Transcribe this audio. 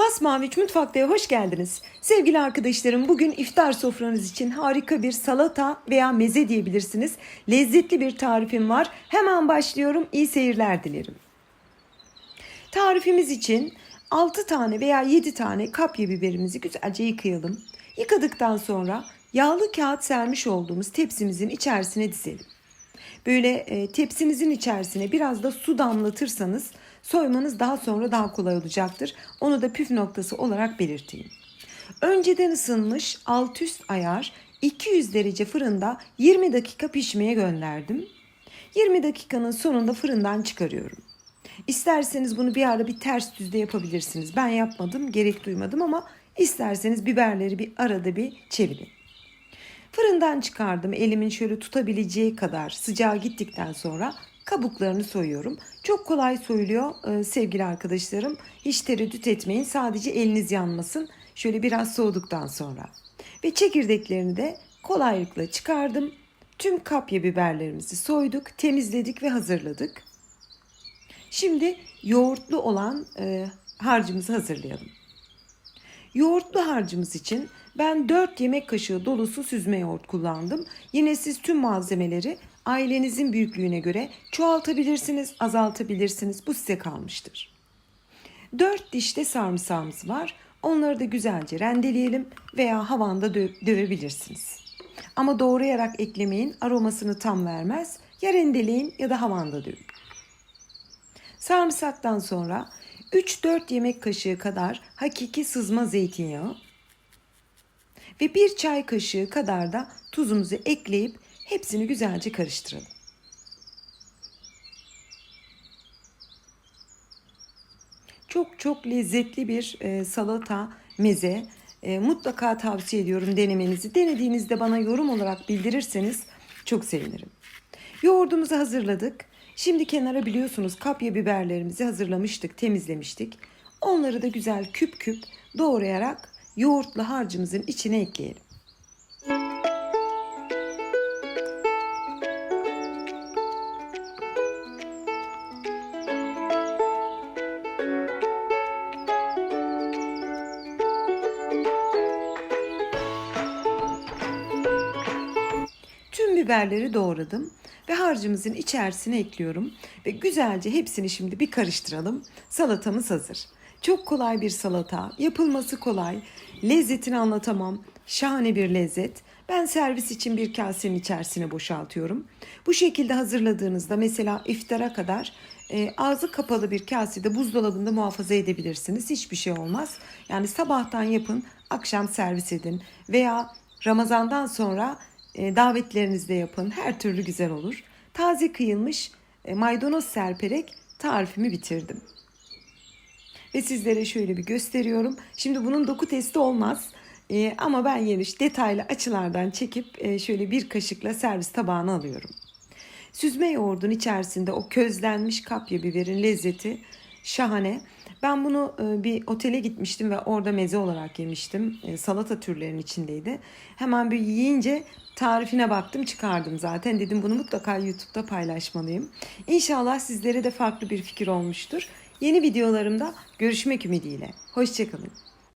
Masmavi Mutfakta'ya hoş geldiniz. Sevgili arkadaşlarım bugün iftar sofranız için harika bir salata veya meze diyebilirsiniz. Lezzetli bir tarifim var. Hemen başlıyorum. İyi seyirler dilerim. Tarifimiz için 6 tane veya 7 tane kapya biberimizi güzelce yıkayalım. Yıkadıktan sonra yağlı kağıt sermiş olduğumuz tepsimizin içerisine dizelim. Böyle e, tepsinizin içerisine biraz da su damlatırsanız soymanız daha sonra daha kolay olacaktır. Onu da püf noktası olarak belirteyim. Önceden ısınmış alt üst ayar 200 derece fırında 20 dakika pişmeye gönderdim. 20 dakikanın sonunda fırından çıkarıyorum. İsterseniz bunu bir ara bir ters düzde yapabilirsiniz. Ben yapmadım, gerek duymadım ama isterseniz biberleri bir arada bir çevirin. Fırından çıkardım elimin şöyle tutabileceği kadar sıcağı gittikten sonra kabuklarını soyuyorum. Çok kolay soyuluyor e, sevgili arkadaşlarım. Hiç tereddüt etmeyin sadece eliniz yanmasın. Şöyle biraz soğuduktan sonra. Ve çekirdeklerini de kolaylıkla çıkardım. Tüm kapya biberlerimizi soyduk, temizledik ve hazırladık. Şimdi yoğurtlu olan e, harcımızı hazırlayalım. Yoğurtlu harcımız için ben 4 yemek kaşığı dolusu süzme yoğurt kullandım. Yine siz tüm malzemeleri ailenizin büyüklüğüne göre çoğaltabilirsiniz, azaltabilirsiniz. Bu size kalmıştır. 4 dişte sarımsağımız var. Onları da güzelce rendeleyelim veya havanda dö- dövebilirsiniz. Ama doğrayarak eklemeyin, aromasını tam vermez. Ya rendeleyin ya da havanda dövün. Sarımsaktan sonra 3-4 yemek kaşığı kadar hakiki sızma zeytinyağı ve 1 çay kaşığı kadar da tuzumuzu ekleyip hepsini güzelce karıştıralım. Çok çok lezzetli bir e, salata, meze. E, mutlaka tavsiye ediyorum denemenizi. Denediğinizde bana yorum olarak bildirirseniz çok sevinirim. Yoğurdumuzu hazırladık. Şimdi kenara biliyorsunuz kapya biberlerimizi hazırlamıştık, temizlemiştik. Onları da güzel küp küp doğrayarak yoğurtlu harcımızın içine ekleyelim. Tüm biberleri doğradım ve harcımızın içerisine ekliyorum ve güzelce hepsini şimdi bir karıştıralım. Salatamız hazır. Çok kolay bir salata, yapılması kolay, lezzetini anlatamam. Şahane bir lezzet. Ben servis için bir kasenin içerisine boşaltıyorum. Bu şekilde hazırladığınızda mesela iftara kadar e, ağzı kapalı bir kasede buzdolabında muhafaza edebilirsiniz. Hiçbir şey olmaz. Yani sabahtan yapın, akşam servis edin veya Ramazandan sonra davetlerinizde yapın. Her türlü güzel olur. Taze kıyılmış e, maydanoz serperek tarifimi bitirdim. Ve sizlere şöyle bir gösteriyorum. Şimdi bunun doku testi olmaz. E, ama ben yeni detaylı açılardan çekip e, şöyle bir kaşıkla servis tabağına alıyorum. Süzme yoğurdun içerisinde o közlenmiş kapya biberin lezzeti şahane. Ben bunu e, bir otele gitmiştim ve orada meze olarak yemiştim. E, salata türlerinin içindeydi. Hemen bir yiyince tarifine baktım çıkardım zaten. Dedim bunu mutlaka YouTube'da paylaşmalıyım. İnşallah sizlere de farklı bir fikir olmuştur. Yeni videolarımda görüşmek ümidiyle. Hoşçakalın.